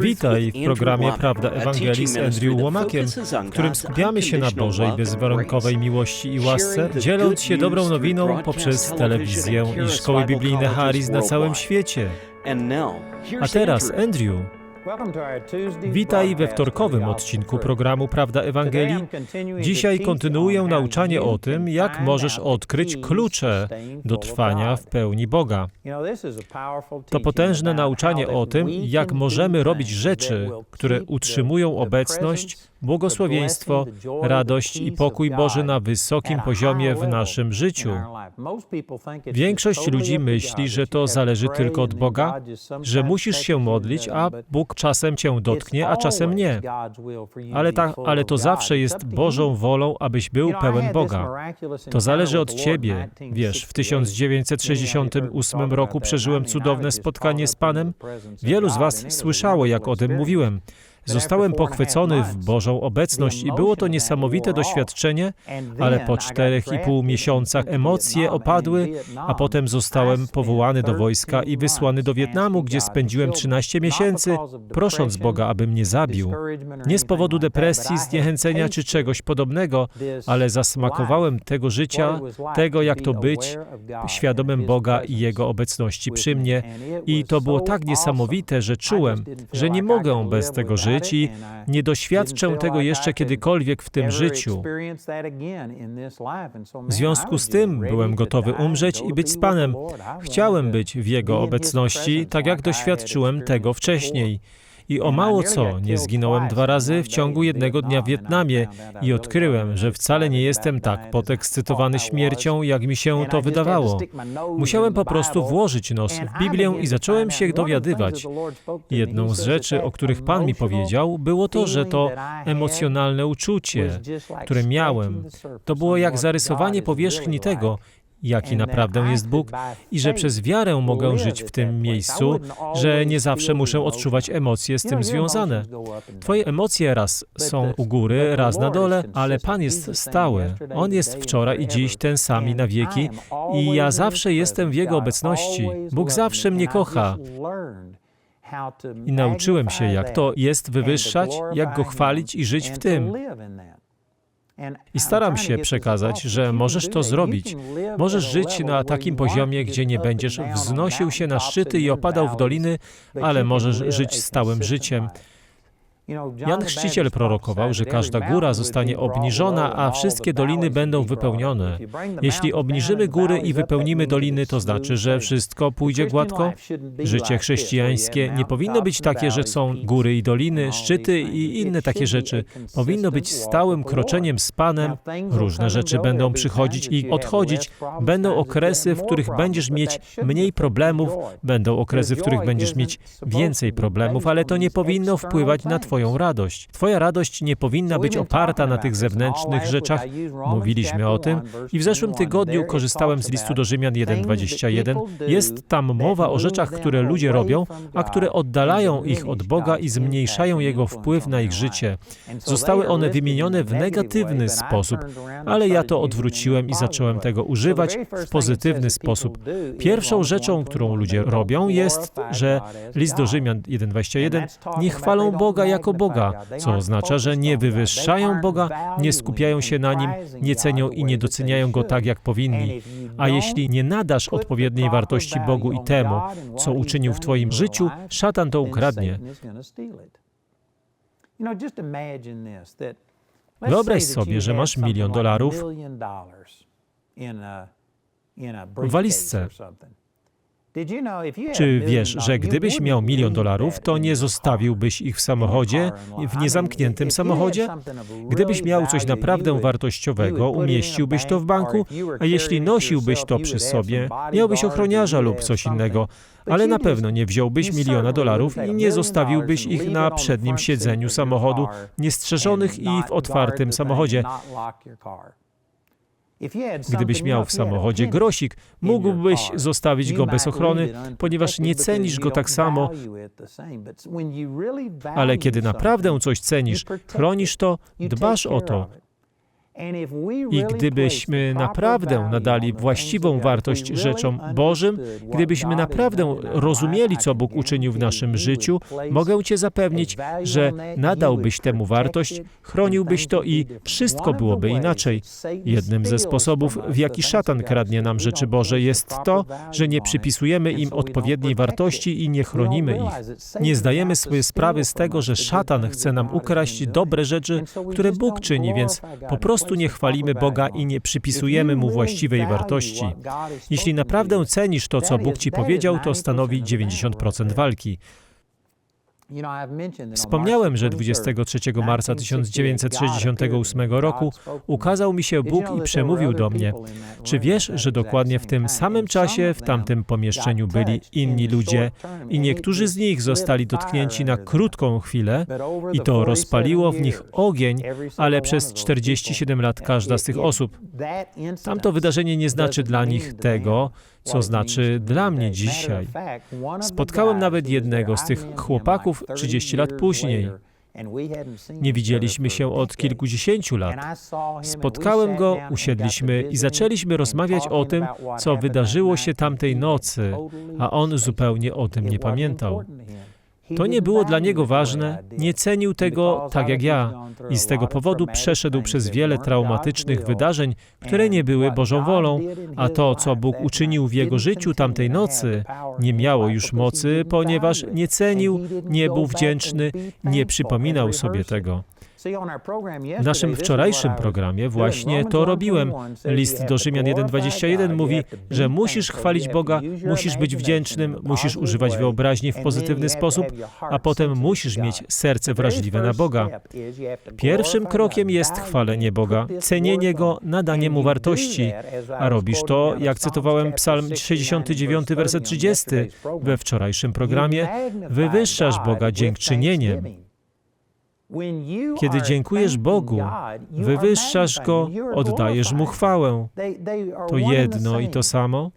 Witaj w programie Prawda Ewangelii z Andrew Łomakiem, w którym skupiamy się na Bożej bezwarunkowej miłości i łasce, dzieląc się dobrą nowiną poprzez telewizję i szkoły biblijne Haris na całym świecie. A teraz, Andrew, witaj we wtorkowym odcinku programu Prawda Ewangelii. Dzisiaj kontynuuję nauczanie o tym, jak możesz odkryć klucze do trwania w pełni Boga. To potężne nauczanie o tym, jak możemy robić rzeczy, które utrzymują obecność, błogosławieństwo, radość i pokój Boży na wysokim poziomie w naszym życiu. Większość ludzi myśli, że to zależy tylko od Boga, że musisz się modlić, a Bóg czasem cię dotknie, a czasem nie. Ale, ta, ale to zawsze jest Bożą wolą, abyś był pełen Boga. To zależy od ciebie. Wiesz, w 1968 roku przeżyłem cudowne spotkanie z Panem. Wielu z Was słyszało, jak o tym mówiłem. Zostałem pochwycony w Bożą obecność i było to niesamowite doświadczenie, ale po czterech i pół miesiącach emocje opadły, a potem zostałem powołany do wojska i wysłany do Wietnamu, gdzie spędziłem 13 miesięcy, prosząc Boga, aby mnie zabił. Nie z powodu depresji, zniechęcenia czy czegoś podobnego, ale zasmakowałem tego życia, tego jak to być świadomym Boga i Jego obecności przy mnie. I to było tak niesamowite, że czułem, że nie mogę bez tego żyć i nie doświadczę tego jeszcze kiedykolwiek w tym życiu. W związku z tym byłem gotowy umrzeć i być z Panem. Chciałem być w Jego obecności, tak jak doświadczyłem tego wcześniej. I o mało co, nie zginąłem dwa razy w ciągu jednego dnia w Wietnamie i odkryłem, że wcale nie jestem tak podekscytowany śmiercią, jak mi się to wydawało. Musiałem po prostu włożyć nos w Biblię i zacząłem się dowiadywać. Jedną z rzeczy, o których Pan mi powiedział, było to, że to emocjonalne uczucie, które miałem, to było jak zarysowanie powierzchni tego, jaki naprawdę jest Bóg i że przez wiarę mogę żyć w tym miejscu, że nie zawsze muszę odczuwać emocje z tym związane. Twoje emocje raz są u góry, raz na dole, ale Pan jest stały. On jest wczoraj i dziś ten sam i na wieki i ja zawsze jestem w Jego obecności. Bóg zawsze mnie kocha. I nauczyłem się, jak to jest wywyższać, jak Go chwalić i żyć w tym. I staram się przekazać, że możesz to zrobić. Możesz żyć na takim poziomie, gdzie nie będziesz wznosił się na szczyty i opadał w doliny, ale możesz żyć stałym życiem. Jan Chrzciciel prorokował, że każda góra zostanie obniżona, a wszystkie doliny będą wypełnione. Jeśli obniżymy góry i wypełnimy doliny, to znaczy, że wszystko pójdzie gładko? Życie chrześcijańskie nie powinno być takie, że są góry i doliny, szczyty i inne takie rzeczy. Powinno być stałym kroczeniem z Panem. Różne rzeczy będą przychodzić i odchodzić. Będą okresy, w których będziesz mieć mniej problemów, będą okresy, w których będziesz mieć więcej problemów, ale to nie powinno wpływać na Twoje Twoją radość. Twoja radość nie powinna być oparta na tych zewnętrznych rzeczach. Mówiliśmy o tym i w zeszłym tygodniu korzystałem z listu do Rzymian 1:21. Jest tam mowa o rzeczach, które ludzie robią, a które oddalają ich od Boga i zmniejszają Jego wpływ na ich życie. Zostały one wymienione w negatywny sposób, ale ja to odwróciłem i zacząłem tego używać w pozytywny sposób. Pierwszą rzeczą, którą ludzie robią, jest, że list do Rzymian 1:21 nie chwalą Boga jako Boga, co oznacza, że nie wywyższają Boga, nie skupiają się na Nim, nie cenią i nie doceniają Go tak, jak powinni. A jeśli nie nadasz odpowiedniej wartości Bogu i temu, co uczynił w Twoim życiu, szatan to ukradnie. Wyobraź sobie, że masz milion dolarów w walizce. Czy wiesz, że gdybyś miał milion dolarów, to nie zostawiłbyś ich w samochodzie, w niezamkniętym samochodzie? Gdybyś miał coś naprawdę wartościowego, umieściłbyś to w banku, a jeśli nosiłbyś to przy sobie, miałbyś ochroniarza lub coś innego, ale na pewno nie wziąłbyś miliona dolarów i nie zostawiłbyś ich na przednim siedzeniu samochodu, niestrzeżonych i w otwartym samochodzie. Gdybyś miał w samochodzie grosik, mógłbyś zostawić go bez ochrony, ponieważ nie cenisz go tak samo, ale kiedy naprawdę coś cenisz, chronisz to, dbasz o to. I gdybyśmy naprawdę nadali właściwą wartość rzeczom Bożym, gdybyśmy naprawdę rozumieli, co Bóg uczynił w naszym życiu, mogę Cię zapewnić, że nadałbyś temu wartość, chroniłbyś to i wszystko byłoby inaczej. Jednym ze sposobów, w jaki szatan kradnie nam rzeczy Boże, jest to, że nie przypisujemy im odpowiedniej wartości i nie chronimy ich. Nie zdajemy sobie sprawy z tego, że szatan chce nam ukraść dobre rzeczy, które Bóg czyni, więc po prostu nie chwalimy Boga i nie przypisujemy Mu właściwej wartości. Jeśli naprawdę cenisz to, co Bóg Ci powiedział, to stanowi 90% walki. Wspomniałem, że 23 marca 1968 roku ukazał mi się Bóg i przemówił do mnie. Czy wiesz, że dokładnie w tym samym czasie w tamtym pomieszczeniu byli inni ludzie i niektórzy z nich zostali dotknięci na krótką chwilę i to rozpaliło w nich ogień, ale przez 47 lat każda z tych osób. Tamto wydarzenie nie znaczy dla nich tego, co znaczy dla mnie dzisiaj. Spotkałem nawet jednego z tych chłopaków 30 lat później. Nie widzieliśmy się od kilkudziesięciu lat. Spotkałem go, usiedliśmy i zaczęliśmy rozmawiać o tym, co wydarzyło się tamtej nocy, a on zupełnie o tym nie pamiętał. To nie było dla niego ważne, nie cenił tego tak jak ja i z tego powodu przeszedł przez wiele traumatycznych wydarzeń, które nie były Bożą wolą, a to, co Bóg uczynił w jego życiu tamtej nocy, nie miało już mocy, ponieważ nie cenił, nie był wdzięczny, nie przypominał sobie tego. W naszym wczorajszym programie właśnie to robiłem. List do Rzymian 1:21 mówi, że musisz chwalić Boga, musisz być wdzięcznym, musisz używać wyobraźni w pozytywny sposób, a potem musisz mieć serce wrażliwe na Boga. Pierwszym krokiem jest chwalenie Boga, cenienie Go, nadanie Mu wartości. A robisz to, jak cytowałem Psalm 69, werset 30 we wczorajszym programie, wywyższasz Boga dziękczynieniem. Kiedy dziękujesz Bogu, wywyższasz Go, oddajesz Mu chwałę. To jedno i to samo.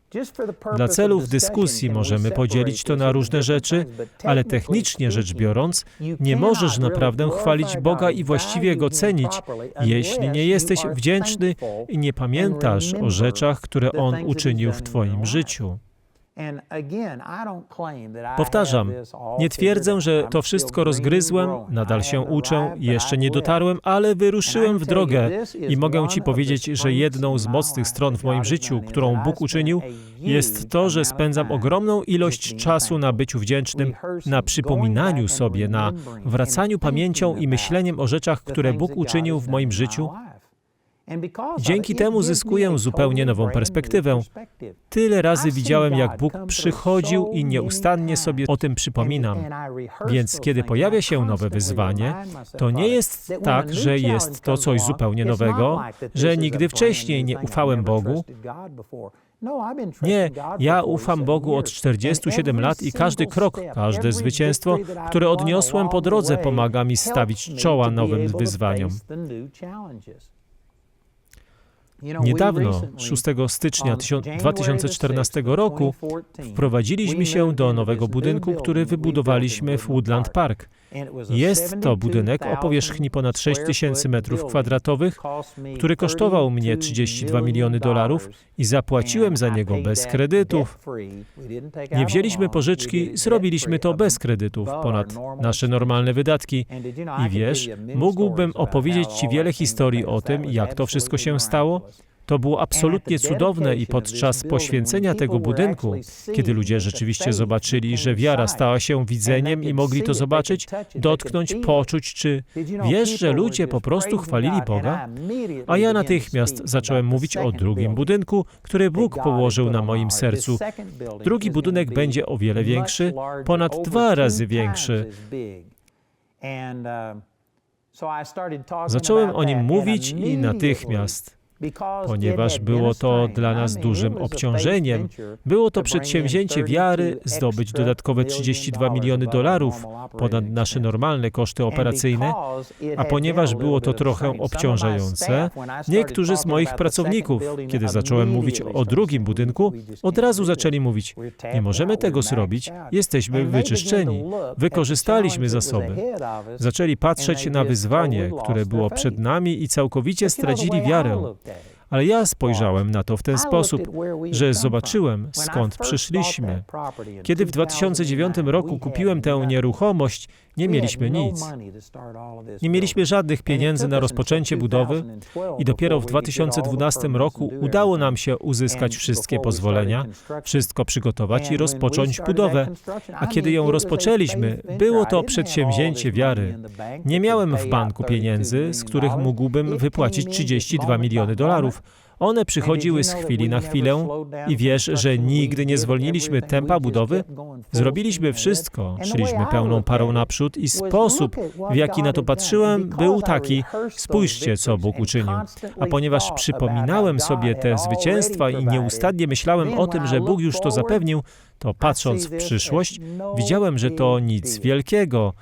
Dla celów dyskusji możemy podzielić to na różne rzeczy, ale technicznie rzecz biorąc, nie możesz naprawdę chwalić Boga i właściwie Go cenić, jeśli nie jesteś wdzięczny i nie pamiętasz o rzeczach, które On uczynił w Twoim życiu. Powtarzam, nie twierdzę, że to wszystko rozgryzłem, nadal się uczę, jeszcze nie dotarłem, ale wyruszyłem w drogę i mogę Ci powiedzieć, że jedną z mocnych stron w moim życiu, którą Bóg uczynił, jest to, że spędzam ogromną ilość czasu na byciu wdzięcznym, na przypominaniu sobie, na wracaniu pamięcią i myśleniem o rzeczach, które Bóg uczynił w moim życiu. Dzięki temu zyskuję zupełnie nową perspektywę. Tyle razy widziałem, jak Bóg przychodził i nieustannie sobie o tym przypominam. Więc kiedy pojawia się nowe wyzwanie, to nie jest tak, że jest to coś zupełnie nowego, że nigdy wcześniej nie ufałem Bogu. Nie, ja ufam Bogu od 47 lat i każdy krok, każde zwycięstwo, które odniosłem po drodze, pomaga mi stawić czoła nowym wyzwaniom. Niedawno, 6 stycznia 2014 roku, wprowadziliśmy się do nowego budynku, który wybudowaliśmy w Woodland Park. Jest to budynek o powierzchni ponad 6 tysięcy metrów kwadratowych, który kosztował mnie 32 miliony dolarów i zapłaciłem za niego bez kredytów. Nie wzięliśmy pożyczki, zrobiliśmy to bez kredytów, ponad nasze normalne wydatki. I wiesz, mógłbym opowiedzieć Ci wiele historii o tym, jak to wszystko się stało, to było absolutnie cudowne i podczas poświęcenia tego budynku, kiedy ludzie rzeczywiście zobaczyli, że wiara stała się widzeniem i mogli to zobaczyć, dotknąć, poczuć, czy wiesz, że ludzie po prostu chwalili Boga? A ja natychmiast zacząłem mówić o drugim budynku, który Bóg położył na moim sercu. Drugi budynek będzie o wiele większy, ponad dwa razy większy. Zacząłem o nim mówić i natychmiast Ponieważ było to dla nas dużym obciążeniem, było to przedsięwzięcie wiary zdobyć dodatkowe 32 miliony dolarów ponad nasze normalne koszty operacyjne, a ponieważ było to trochę obciążające, niektórzy z moich pracowników, kiedy zacząłem mówić o drugim budynku, od razu zaczęli mówić: Nie możemy tego zrobić, jesteśmy wyczyszczeni. Wykorzystaliśmy zasoby. Zaczęli patrzeć na wyzwanie, które było przed nami i całkowicie stracili wiarę. Ale ja spojrzałem na to w ten sposób, że zobaczyłem, skąd przyszliśmy. Kiedy w 2009 roku kupiłem tę nieruchomość, nie mieliśmy nic. Nie mieliśmy żadnych pieniędzy na rozpoczęcie budowy i dopiero w 2012 roku udało nam się uzyskać wszystkie pozwolenia, wszystko przygotować i rozpocząć budowę. A kiedy ją rozpoczęliśmy, było to przedsięwzięcie wiary. Nie miałem w banku pieniędzy, z których mógłbym wypłacić 32 miliony dolarów. One przychodziły z chwili na chwilę i wiesz, że nigdy nie zwolniliśmy tempa budowy? Zrobiliśmy wszystko, szliśmy pełną parą naprzód i sposób, w jaki na to patrzyłem, był taki, spójrzcie, co Bóg uczynił. A ponieważ przypominałem sobie te zwycięstwa i nieustannie myślałem o tym, że Bóg już to zapewnił, to patrząc w przyszłość, widziałem, że to nic wielkiego.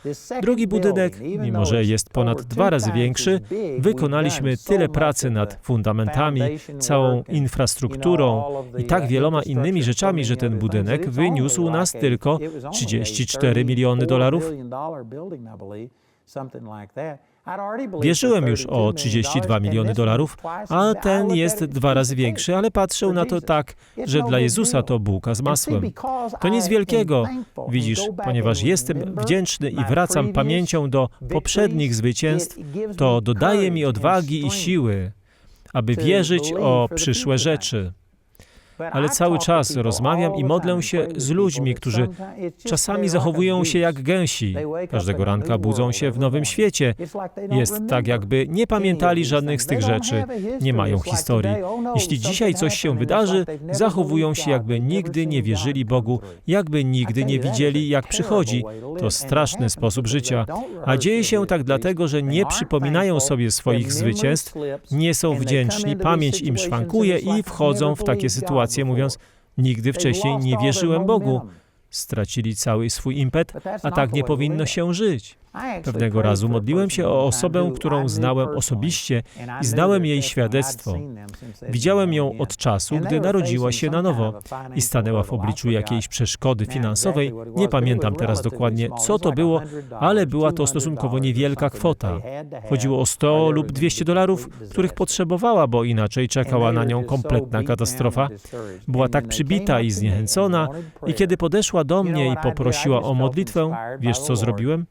Drugi budynek, mimo że jest ponad dwa razy większy, wykonaliśmy tyle pracy nad fundamentami, całą infrastrukturą i tak wieloma innymi rzeczami, że ten budynek wyniósł nas tylko 34 miliony dolarów. Wierzyłem już o 32 miliony dolarów, a ten jest dwa razy większy, ale patrzę na to tak, że dla Jezusa to bułka z masłem. To nic wielkiego. Widzisz, ponieważ jestem wdzięczny i wracam pamięcią do poprzednich zwycięstw, to dodaje mi odwagi i siły, aby wierzyć o przyszłe rzeczy ale cały czas rozmawiam i modlę się z ludźmi, którzy czasami zachowują się jak gęsi. Każdego ranka budzą się w nowym świecie. Jest tak, jakby nie pamiętali żadnych z tych rzeczy, nie mają historii. Jeśli dzisiaj coś się wydarzy, zachowują się, jakby nigdy nie wierzyli Bogu, jakby nigdy nie widzieli, jak przychodzi. To straszny sposób życia. A dzieje się tak dlatego, że nie przypominają sobie swoich zwycięstw, nie są wdzięczni, pamięć im szwankuje i wchodzą w takie sytuacje sytuację, mówiąc, nigdy wcześniej nie wierzyłem Bogu. Stracili cały swój impet, a tak nie powinno się żyć. Pewnego razu modliłem się o osobę, którą znałem osobiście i znałem jej świadectwo. Widziałem ją od czasu, gdy narodziła się na nowo i stanęła w obliczu jakiejś przeszkody finansowej. Nie pamiętam teraz dokładnie, co to było, ale była to stosunkowo niewielka kwota. Chodziło o 100 lub 200 dolarów, których potrzebowała, bo inaczej czekała na nią kompletna katastrofa. Była tak przybita i zniechęcona, i kiedy podeszła do mnie i poprosiła o modlitwę, wiesz co zrobiłem?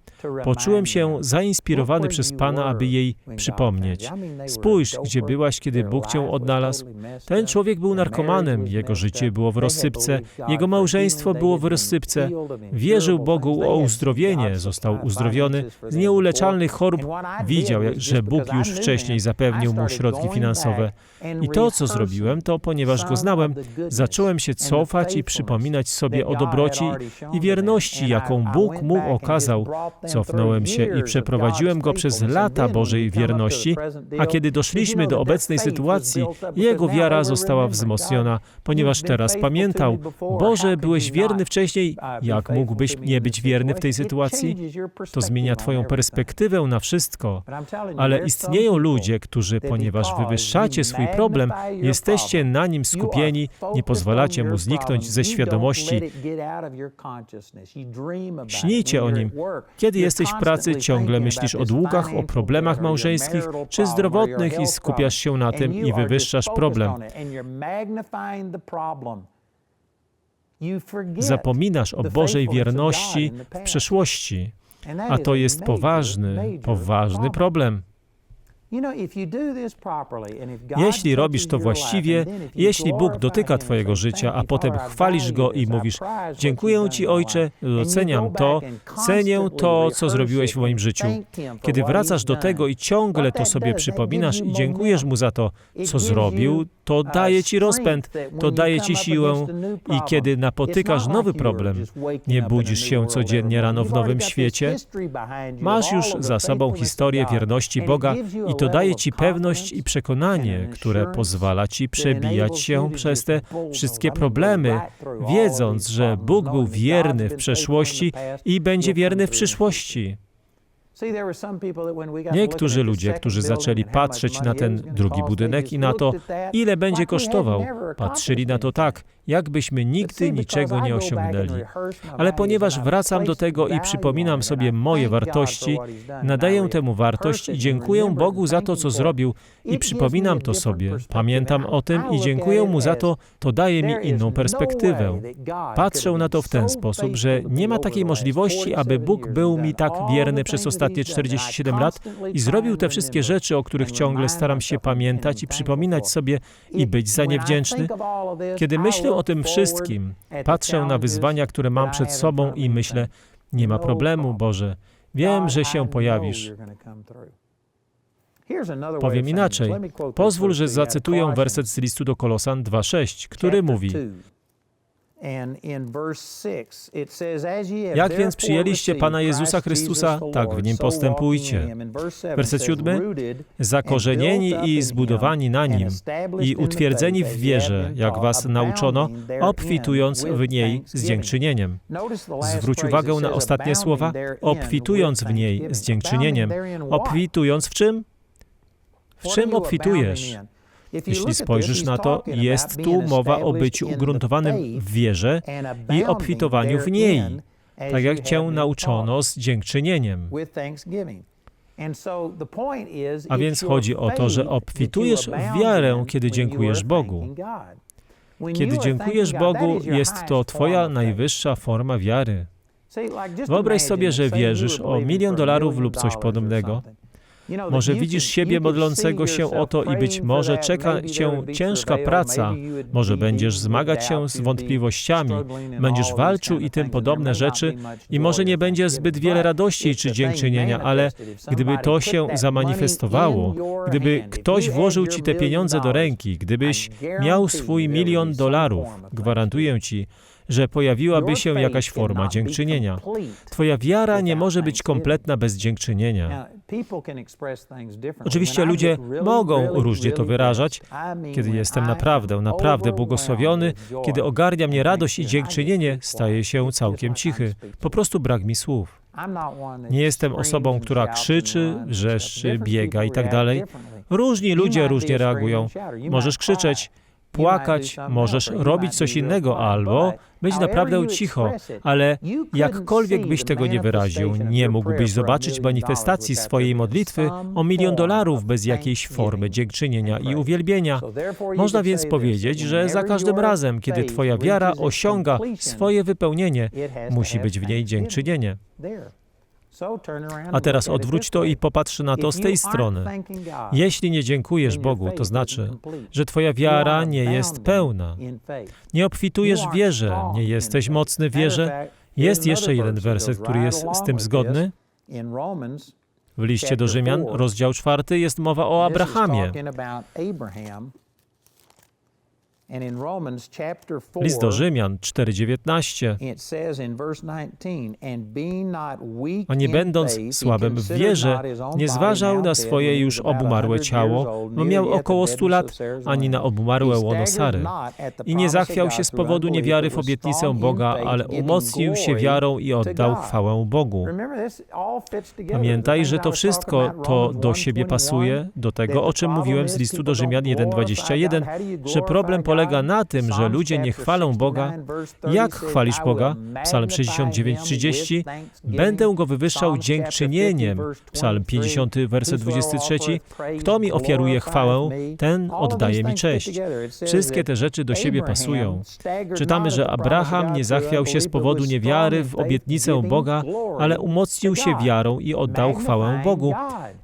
Poczułem się zainspirowany przez Pana, aby jej przypomnieć. Spójrz, gdzie byłaś, kiedy Bóg cię odnalazł. Ten człowiek był narkomanem, jego życie było w rozsypce, jego małżeństwo było w rozsypce. Wierzył Bogu o uzdrowienie, został uzdrowiony z nieuleczalnych chorób. Widział, że Bóg już wcześniej zapewnił mu środki finansowe. I to, co zrobiłem, to ponieważ go znałem, zacząłem się cofać i przypominać sobie o dobroci i wierności, jaką Bóg mu okazał. Cofnąłem się i przeprowadziłem go przez lata Bożej wierności, a kiedy doszliśmy do obecnej sytuacji, jego wiara została wzmocniona, ponieważ teraz pamiętał, Boże, byłeś wierny wcześniej, jak mógłbyś nie być wierny w tej sytuacji? To zmienia Twoją perspektywę na wszystko. Ale istnieją ludzie, którzy, ponieważ wywyższacie swój problem, jesteście na nim skupieni, nie pozwalacie mu zniknąć ze świadomości. Śnijcie o nim. Kiedy jesteś w pracy, ciągle myślisz o długach, o problemach małżeńskich czy zdrowotnych i skupiasz się na tym i wywyższasz problem. Zapominasz o Bożej wierności w przeszłości, a to jest poważny, poważny problem. Jeśli robisz to właściwie, jeśli Bóg dotyka Twojego życia, a potem chwalisz Go i mówisz: Dziękuję Ci, Ojcze, doceniam to, cenię to, co zrobiłeś w moim życiu. Kiedy wracasz do tego i ciągle to sobie przypominasz i dziękujesz Mu za to, co zrobił, to daje Ci rozpęd, to daje Ci siłę i kiedy napotykasz nowy problem, nie budzisz się codziennie rano w nowym świecie, masz już za sobą historię wierności Boga i I to daje ci pewność i przekonanie, które pozwala ci przebijać się przez te wszystkie problemy, wiedząc, że Bóg był wierny w przeszłości i będzie wierny w przyszłości. Niektórzy ludzie, którzy zaczęli patrzeć na ten drugi budynek i na to, ile będzie kosztował, patrzyli na to tak, jakbyśmy nigdy niczego nie osiągnęli. Ale ponieważ wracam do tego i przypominam sobie moje wartości, nadaję temu wartość i dziękuję Bogu za to, co zrobił i przypominam to sobie, pamiętam o tym i dziękuję Mu za to, to daje mi inną perspektywę. Patrzę na to w ten sposób, że nie ma takiej możliwości, aby Bóg był mi tak wierny przez ostatnie 47 lat i zrobił te wszystkie rzeczy, o których ciągle staram się pamiętać i przypominać sobie i być za nie wdzięczny. Kiedy myślę o tym wszystkim, patrzę na wyzwania, które mam przed sobą i myślę, nie ma problemu, Boże, wiem, że się pojawisz. Powiem inaczej. Pozwól, że zacytuję werset z listu do Kolosan 2:6, który mówi: Jak więc przyjęliście Pana Jezusa Chrystusa, tak w Nim postępujcie. Werset siódmy. Zakorzenieni i zbudowani na Nim i utwierdzeni w wierze, jak was nauczono, obfitując w niej z dziękczynieniem. Zwróć uwagę na ostatnie słowa. Obfitując w niej z dziękczynieniem. Obfitując w czym? W czym obfitujesz? Jeśli spojrzysz na to, jest tu mowa o byciu ugruntowanym w wierze i obfitowaniu w niej, tak jak cię nauczono z dziękczynieniem. A więc chodzi o to, że obfitujesz w wiarę, kiedy dziękujesz Bogu. Kiedy dziękujesz Bogu, jest to Twoja najwyższa forma wiary. Wyobraź sobie, że wierzysz o milion dolarów lub coś podobnego. Może widzisz siebie modlącego się o to i być może czeka cię ciężka praca, może będziesz zmagać się z wątpliwościami, będziesz walczył i tym podobne rzeczy i może nie będzie zbyt wiele radości czy dziękczynienia, ale gdyby to się zamanifestowało, gdyby ktoś włożył ci te pieniądze do ręki, gdybyś miał swój milion dolarów, gwarantuję ci, że pojawiłaby się jakaś forma dziękczynienia. Twoja wiara nie może być kompletna bez dziękczynienia. Oczywiście ludzie mogą różnie to wyrażać. Kiedy jestem naprawdę, naprawdę błogosławiony, kiedy ogarnia mnie radość i dziękczynienie, staje się całkiem cichy. Po prostu brak mi słów. Nie jestem osobą, która krzyczy, wrzeszczy, biega i tak dalej. Różni ludzie różnie reagują. Możesz krzyczeć, płakać, możesz robić coś innego albo być naprawdę cicho, ale jakkolwiek byś tego nie wyraził, nie mógłbyś zobaczyć manifestacji swojej modlitwy o milion dolarów bez jakiejś formy dziękczynienia i uwielbienia. Można więc powiedzieć, że za każdym razem, kiedy Twoja wiara osiąga swoje wypełnienie, musi być w niej dziękczynienie. A teraz odwróć to i popatrz na to z tej strony. Jeśli nie dziękujesz Bogu, to znaczy, że Twoja wiara nie jest pełna. Nie obfitujesz w wierze, nie jesteś mocny w wierze. Jest jeszcze jeden werset, który jest z tym zgodny. W liście do Rzymian, rozdział czwarty, jest mowa o Abrahamie. List do Rzymian 4:19. A nie będąc słabym w wierze, nie zważał na swoje już obumarłe ciało, bo miał około stu lat, ani na obumarłe łono Sary. I nie zachwiał się z powodu niewiary w obietnicę Boga, ale umocnił się wiarą i oddał chwałę Bogu. Pamiętaj, że to wszystko to do siebie pasuje, do tego, o czym mówiłem z listu do Rzymian 1:21, że problem polega na tym, że ludzie nie chwalą Boga. Jak chwalisz Boga? Psalm 69:30. Będę go wywyższał dziękczynieniem. Psalm 50, werset 23. Kto mi ofiaruje chwałę, ten oddaje mi cześć. Wszystkie te rzeczy do siebie pasują. Czytamy, że Abraham nie zachwiał się z powodu niewiary w obietnicę Boga, ale umocnił się wiarą i oddał chwałę Bogu.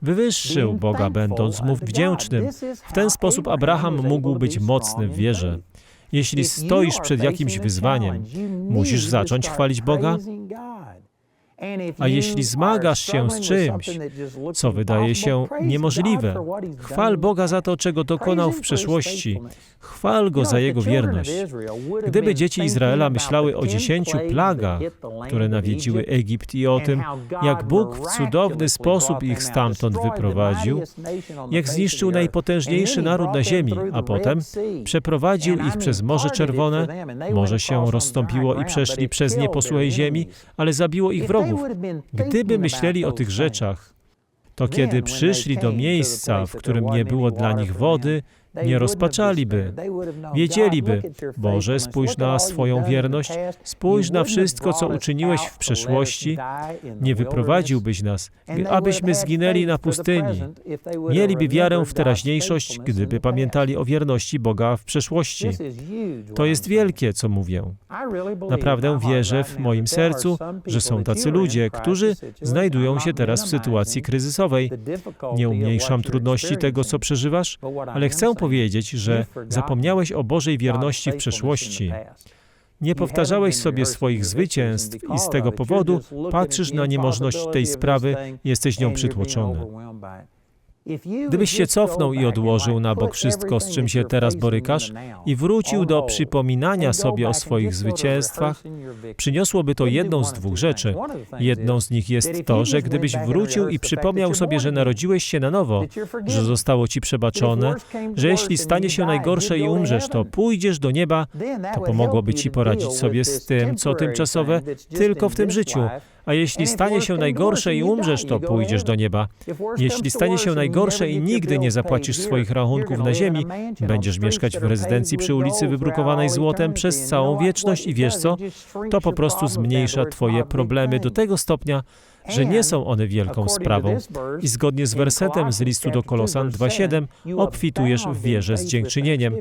Wywyższył Boga, będąc mu wdzięcznym. W ten sposób Abraham mógł być mocny w wierze. Jeśli stoisz przed jakimś wyzwaniem, musisz zacząć chwalić Boga. A jeśli zmagasz się z czymś, co wydaje się niemożliwe, chwal Boga za to, czego dokonał w przeszłości. Chwal Go za Jego wierność. Gdyby dzieci Izraela myślały o dziesięciu plagach, które nawiedziły Egipt i o tym, jak Bóg w cudowny sposób ich stamtąd wyprowadził, jak zniszczył najpotężniejszy naród na ziemi, a potem przeprowadził ich przez Morze Czerwone, morze się rozstąpiło i przeszli przez nieposłuchaj ziemi, ale zabiło ich wrogów. Gdyby myśleli o tych rzeczach, to kiedy przyszli do miejsca, w którym nie było dla nich wody, nie rozpaczaliby. Wiedzieliby, Boże, spójrz na swoją wierność, spójrz na wszystko, co uczyniłeś w przeszłości, nie wyprowadziłbyś nas, abyśmy zginęli na pustyni. Mieliby wiarę w teraźniejszość, gdyby pamiętali o wierności Boga w przeszłości. To jest wielkie, co mówię. Naprawdę wierzę w moim sercu, że są tacy ludzie, którzy znajdują się teraz w sytuacji kryzysowej. Nie umniejszam trudności tego, co przeżywasz, ale chcę powiedzieć, że zapomniałeś o Bożej wierności w przeszłości. Nie powtarzałeś sobie swoich zwycięstw i z tego powodu patrzysz na niemożność tej sprawy jesteś nią przytłoczony. Gdybyś się cofnął i odłożył na bok wszystko, z czym się teraz borykasz, i wrócił do przypominania sobie o swoich zwycięstwach, przyniosłoby to jedną z dwóch rzeczy. Jedną z nich jest to, że gdybyś wrócił i przypomniał sobie, że narodziłeś się na nowo, że zostało ci przebaczone, że jeśli stanie się najgorsze i umrzesz, to pójdziesz do nieba, to pomogłoby ci poradzić sobie z tym, co tymczasowe, tylko w tym życiu. A jeśli stanie się najgorsze i umrzesz, to pójdziesz do nieba. Jeśli stanie się najgorsze i nigdy nie zapłacisz swoich rachunków na ziemi, będziesz mieszkać w rezydencji przy ulicy wybrukowanej złotem przez całą wieczność i wiesz co? To po prostu zmniejsza twoje problemy do tego stopnia, że nie są one wielką sprawą. I zgodnie z wersetem z listu do Kolosan 2:7 obfitujesz w wierze z dziękczynieniem.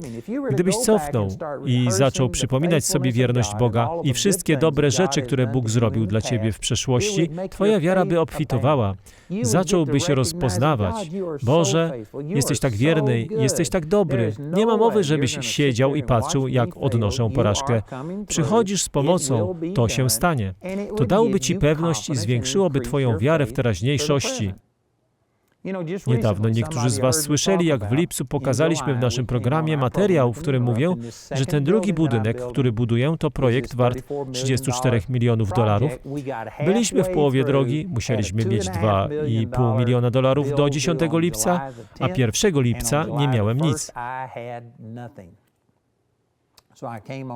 Gdybyś cofnął i zaczął przypominać sobie wierność Boga i wszystkie dobre rzeczy, które Bóg zrobił dla ciebie w przeszłości, twoja wiara by obfitowała. Zacząłbyś rozpoznawać, Boże, jesteś tak wierny, jesteś tak dobry. Nie ma mowy, żebyś siedział i patrzył, jak odnoszę porażkę. Przychodzisz z pomocą, to się stanie. To dałoby ci pewność i zwiększyłoby Twoją wiarę w teraźniejszości. Niedawno niektórzy z Was słyszeli, jak w lipcu pokazaliśmy w naszym programie materiał, w którym mówię, że ten drugi budynek, który buduję, to projekt wart 34 milionów dolarów. Byliśmy w połowie drogi, musieliśmy mieć 2,5 miliona dolarów do 10 lipca, a 1 lipca nie miałem nic.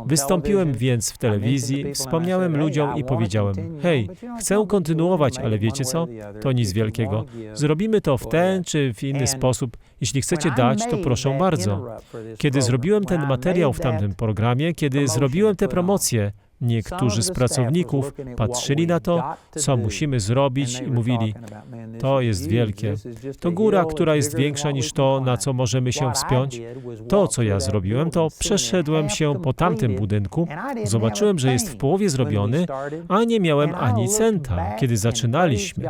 Wystąpiłem więc w telewizji, wspomniałem ludziom i powiedziałem: Hej, chcę kontynuować, ale wiecie co? To nic wielkiego. Zrobimy to w ten czy w inny sposób. Jeśli chcecie dać, to proszę bardzo. Kiedy zrobiłem ten materiał w tamtym programie, kiedy zrobiłem te promocje, Niektórzy z pracowników patrzyli na to, co musimy zrobić i mówili, to jest wielkie. To góra, która jest większa niż to, na co możemy się wspiąć. To, co ja zrobiłem, to przeszedłem się po tamtym budynku, zobaczyłem, że jest w połowie zrobiony, a nie miałem ani centa, kiedy zaczynaliśmy.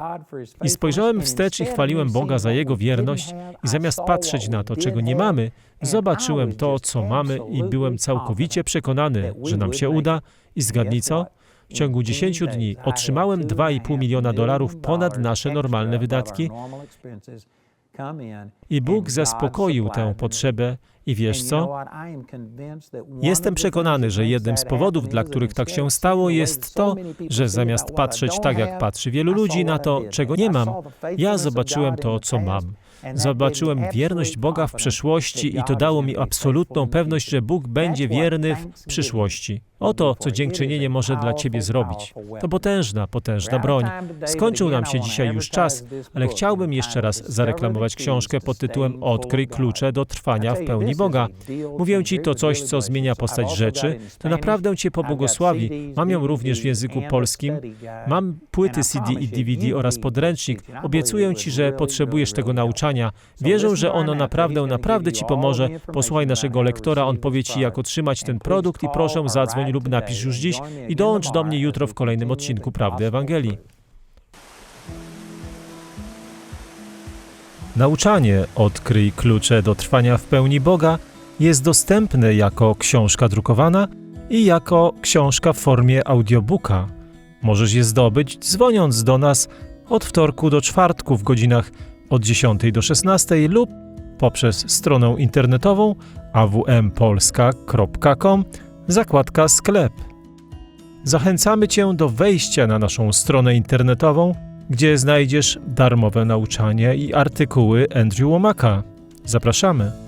I spojrzałem wstecz i chwaliłem Boga za Jego wierność i zamiast patrzeć na to, czego nie mamy, zobaczyłem to, co mamy i byłem całkowicie przekonany, że nam się uda. I zgadnij co? W ciągu 10 dni otrzymałem 2,5 miliona dolarów ponad nasze normalne wydatki. I Bóg zaspokoił tę potrzebę i wiesz co? Jestem przekonany, że jednym z powodów, dla których tak się stało, jest to, że zamiast patrzeć tak, jak patrzy wielu ludzi na to, czego nie mam, ja zobaczyłem to, co mam. Zobaczyłem wierność Boga w przeszłości i to dało mi absolutną pewność, że Bóg będzie wierny w przyszłości. Oto, co dziękczynienie może dla Ciebie zrobić. To potężna, potężna broń. Skończył nam się dzisiaj już czas, ale chciałbym jeszcze raz zareklamować książkę pod tytułem Odkryj klucze do trwania w pełni Boga. Mówię Ci, to coś, co zmienia postać rzeczy, to naprawdę Cię pobłogosławi. Mam ją również w języku polskim. Mam płyty CD i DVD oraz podręcznik. Obiecuję Ci, że potrzebujesz tego nauczania. Wierzę, że ono naprawdę, naprawdę Ci pomoże. Posłuchaj naszego lektora, on powie Ci, jak otrzymać ten produkt i proszę zadzwoń lub napisz już dziś i dołącz do mnie jutro w kolejnym odcinku Prawdy Ewangelii. Nauczanie Odkryj klucze do trwania w pełni Boga jest dostępne jako książka drukowana i jako książka w formie audiobooka. Możesz je zdobyć dzwoniąc do nas od wtorku do czwartku w godzinach od 10 do 16 lub poprzez stronę internetową awmpolska.com zakładka sklep. Zachęcamy Cię do wejścia na naszą stronę internetową, gdzie znajdziesz darmowe nauczanie i artykuły Andrew Womaka. Zapraszamy.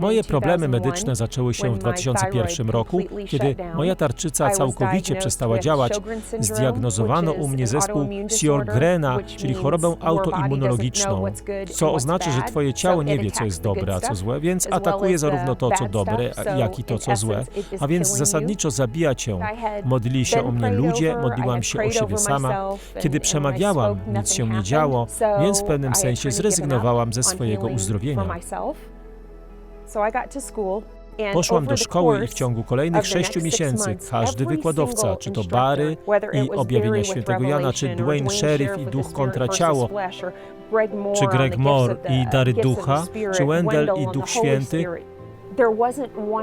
Moje problemy medyczne zaczęły się w 2001 roku, kiedy moja tarczyca całkowicie przestała działać. Zdiagnozowano u mnie zespół Sjogren'a, czyli chorobę autoimmunologiczną, co oznacza, że twoje ciało nie wie, co jest dobre, a co złe, więc atakuje zarówno to, co dobre, jak i to, co złe, a więc zasadniczo zabija cię. Modlili się o mnie ludzie, modliłam się o siebie sama. Kiedy przemawiałam, nic się nie działo, więc w pewnym sensie zrezygnowałam ze swojego uzdrowienia. Poszłam do szkoły i w ciągu kolejnych sześciu miesięcy każdy wykładowca, czy to Bary i objawienia świętego Jana, czy Dwayne Sheriff i duch kontra ciało, czy Greg Moore i dary ducha, czy Wendell i duch święty,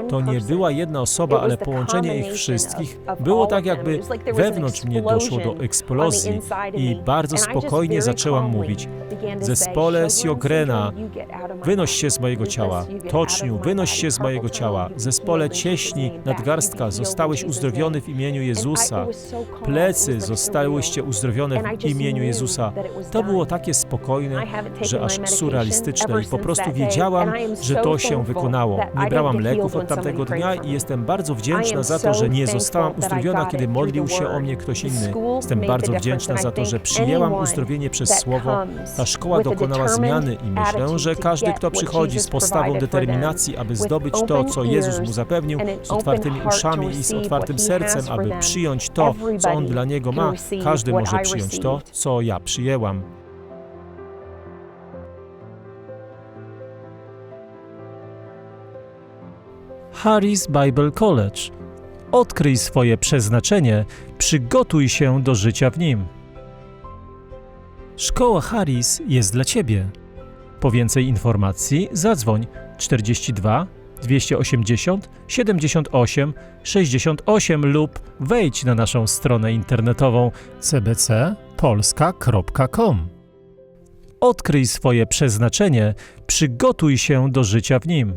to nie była jedna osoba, ale połączenie ich wszystkich było tak, jakby wewnątrz mnie doszło do eksplozji i bardzo spokojnie zaczęłam mówić: Zespole Siogrena, wynoś się z mojego ciała. Toczniu, wynoś się z mojego ciała. Zespole cieśni, nadgarstka, zostałeś uzdrowiony w imieniu Jezusa. Plecy, zostałyście uzdrowione w imieniu Jezusa. To było takie spokojne, że aż surrealistyczne i po prostu wiedziałam, że to się wykonało. Nie brałam leków od tamtego dnia i jestem bardzo wdzięczna za to, że nie zostałam uzdrowiona, kiedy modlił się o mnie ktoś inny. Jestem bardzo wdzięczna za to, że przyjęłam uzdrowienie przez Słowo. Ta szkoła dokonała zmiany i myślę, że każdy, kto przychodzi z postawą determinacji, aby zdobyć to, co Jezus mu zapewnił, z otwartymi uszami i z otwartym sercem, aby przyjąć to, co On dla niego ma, każdy może przyjąć to, co ja przyjęłam. Harris Bible College. Odkryj swoje przeznaczenie, przygotuj się do życia w nim. Szkoła Harris jest dla Ciebie. Po więcej informacji zadzwoń 42 280 78 68 lub wejdź na naszą stronę internetową cbcpolska.com. Odkryj swoje przeznaczenie, przygotuj się do życia w nim.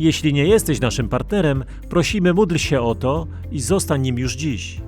Jeśli nie jesteś naszym partnerem, prosimy módl się o to i zostań nim już dziś.